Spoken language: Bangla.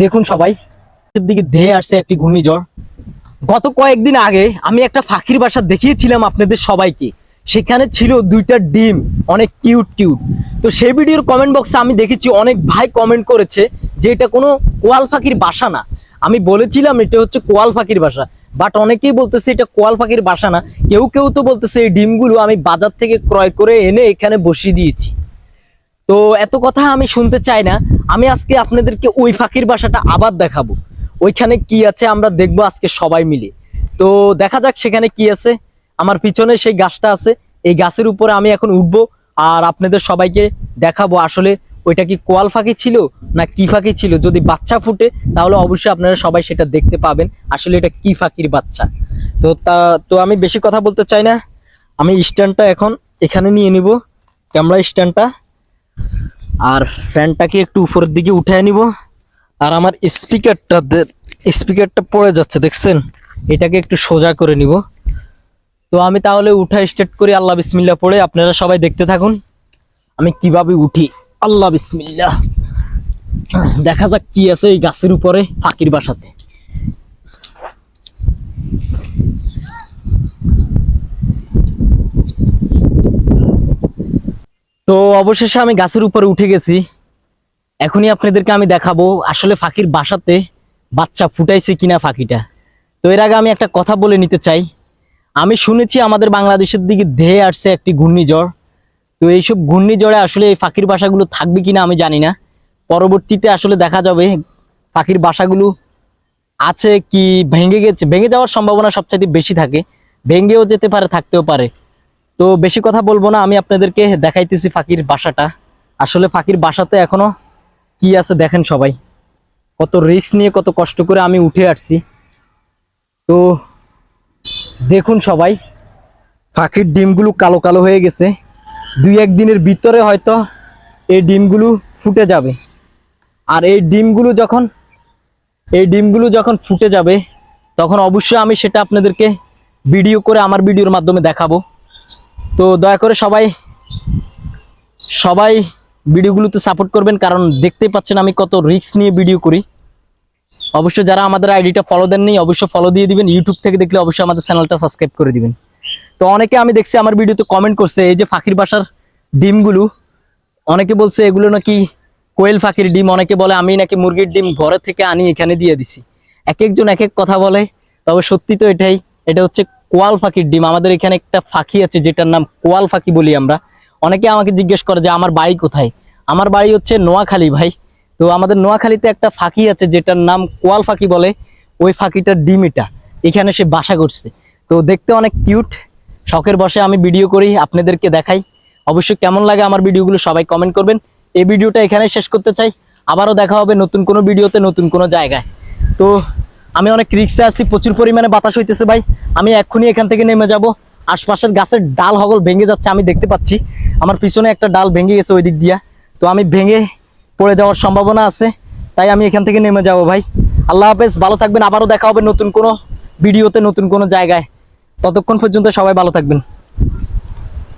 দেখুন সবাই দিকে ধেয়ে আসছে একটি ঘূর্ণিঝড়। গত কয়েকদিন আগে আমি একটা ফাঁকির বাসা দেখিয়েছিলাম আপনাদের সবাইকে। সেখানে ছিল দুইটা ডিম, অনেক কিউট কিউট। তো সেই ভিডিওর কমেন্ট বক্সে আমি দেখেছি, অনেক ভাই কমেন্ট করেছে যে এটা কোনো কোয়াল পাখির বাসা না। আমি বলেছিলাম এটা হচ্ছে কোয়াল পাখির বাসা বাট অনেকেই বলতেছে এটা কোয়াল পাখির বাসা না। কেউ কেউ তো বলতেছে এই ডিমগুলো আমি বাজার থেকে ক্রয় করে এনে এখানে বসিয়ে দিয়েছি। তো এত কথা আমি শুনতে চাই না। আমি আজকে আপনাদেরকে ওই ফাঁকির বাসাটা আবার দেখাবো। ওইখানে কি আছে আমরা দেখব আজকে সবাই মিলে। তো দেখা যাক সেখানে কি আছে। আমার পিছনে সেই গাছটা আছে। এই গাছের উপরে আমি এখন উঠবো আর আপনাদের সবাইকে দেখাবো আসলে ওইটা কি কোয়াল ফাঁকি ছিল না কি ফাঁকি ছিল। যদি বাচ্চা ফুটে তাহলে অবশ্যই আপনারা সবাই সেটা দেখতে পাবেন আসলে এটা কি ফাঁকির বাচ্চা। তো তা, তো আমি বেশি কথা বলতে চাই না। আমি স্ট্যান্ডটা এখন এখানে নিয়ে নিব। ক্যামেরা স্ট্যান্ডটা। আর ফ্যানটাকে একটু উপরের দিকে উঠায় নিব। আর আমার স্পিকারটা স্পিকারটা পড়ে যাচ্ছে, দেখছেন? এটাকে একটু সোজা করে নিব। তো আমি তাহলে উঠা স্টার্ট করি, আল্লাহ বিসমিল্লাহ পড়ে। আপনারা সবাই দেখতে থাকুন। আমি কীভাবে উঠি? আল্লাহ বিসমিল্লাহ। দেখা যাক কি আছে এই গাছের উপরে, ফাঁকির বাসাতে। তো অবশেষে আমি গাছের উপরে উঠে গেছি। এখনই আপনাদেরকে আমি দেখাবো আসলে ফাঁকির বাসাতে বাচ্চা ফুটাইছে কিনা ফাঁকিটা। তো এর আগে আমি একটা কথা বলে নিতে চাই। আমি শুনেছি আমাদের বাংলাদেশের দিকে ধেয়ে আসছে একটি ঘূর্ণিঝড়। তো এইসব ঘূর্ণিঝড়ে আসলে এই ফাঁকির বাসাগুলো থাকবে কিনা আমি জানি না। পরবর্তীতে আসলে দেখা যাবে পাখির বাসাগুলো আছে কি ভেঙে গেছে। ভেঙে যাওয়ার সম্ভাবনা সবচাইতে বেশি থাকে। ভেঙেও যেতে পারে, থাকতেও পারে। তো বেশি কথা বলব না, আমি আপনাদেরকে দেখাইতেছি ফাঁকির বাসাটা। আসলে ফাঁকির বাসাতে এখনও কি আছে দেখেন সবাই। কত রিস্ক নিয়ে কত কষ্ট করে আমি উঠে আসছি। তো দেখুন সবাই পাখির ডিমগুলো কালো কালো হয়ে গেছে। দুই এক দিনের ভিতরে হয়তো এই ডিমগুলো ফুটে যাবে। আর এই ডিমগুলো যখন, এই ডিমগুলো যখন ফুটে যাবে, তখন অবশ্যই আমি সেটা আপনাদেরকে ভিডিও করে আমার ভিডিওর মাধ্যমে দেখাবো। তো দয়া করে সবাই সবাই ভিডিওগুলোতে সাপোর্ট করবেন, কারণ দেখতেই পাচ্ছেন আমি কত রিস্ক নিয়ে ভিডিও করি। অবশ্যই যারা আমাদের আইডিটা ফলো দেননি, অবশ্যই ফলো দিয়ে দিবেন। ইউটিউব থেকে দেখলে অবশ্যই আমাদের চ্যানেলটা সাবস্ক্রাইব করে দিবেন। তো অনেকে আমি দেখছি আমার ভিডিওতে কমেন্ট করছে, এই যে ফাঁকির বাসার ডিমগুলো। অনেকে বলছে এগুলো নাকি কোয়েল ফাঁকির ডিম। অনেকে বলে, আমি নাকি মুরগির ডিম ঘরে থেকে আনি, এখানে দিয়ে দিছি। এক একজন এক এক কথা বলে, তবে সত্যি তো এটাই। এটা হচ্ছে কোয়াল ফাঁকির ডিম। আমাদের এখানে একটা ফাঁকি আছে, যেটার নাম কোয়াল ফাঁকি বলি আমরা। অনেকে আমাকে জিজ্ঞেস করে যে, আমার বাড়ি কোথায়? আমার বাড়ি হচ্ছে নোয়াখালী ভাই। তো আমাদের নোয়াখালীতে একটা ফাঁকি আছে, যেটার নাম কোয়াল ফাঁকি বলে। ওই ফাঁকিটার ডিম এটা। এখানে সে বাসা করছে। তো দেখতে অনেক কিউট। শখের বসে আমি ভিডিও করি, আপনাদেরকে দেখাই। অবশ্যই কেমন লাগে আমার ভিডিওগুলো সবাই কমেন্ট করবেন। এই ভিডিওটা এখানে শেষ করতে চাই। আবারও দেখা হবে নতুন কোনো ভিডিওতে, নতুন কোনো জায়গায়। তো আমি অনেক রিক্সে আছি, প্রচুর পরিমাণে বাতাস হইতেছে ভাই। আমি এক্ষুনি এখান থেকে নেমে যাব। আশপাশের গাছের ডাল হগল ভেঙে যাচ্ছে, আমি দেখতে পাচ্ছি। আমার পিছনে একটা ডাল ভেঙে গেছে ওই দিক দিয়া। তো আমি ভেঙে পড়ে যাওয়ার সম্ভাবনা আছে, তাই আমি এখান থেকে নেমে যাব ভাই। আল্লাহ হাফেজ, ভালো থাকবেন। আবারও দেখা হবে নতুন কোনো ভিডিওতে, নতুন কোনো জায়গায়। ততক্ষণ পর্যন্ত সবাই ভালো থাকবেন।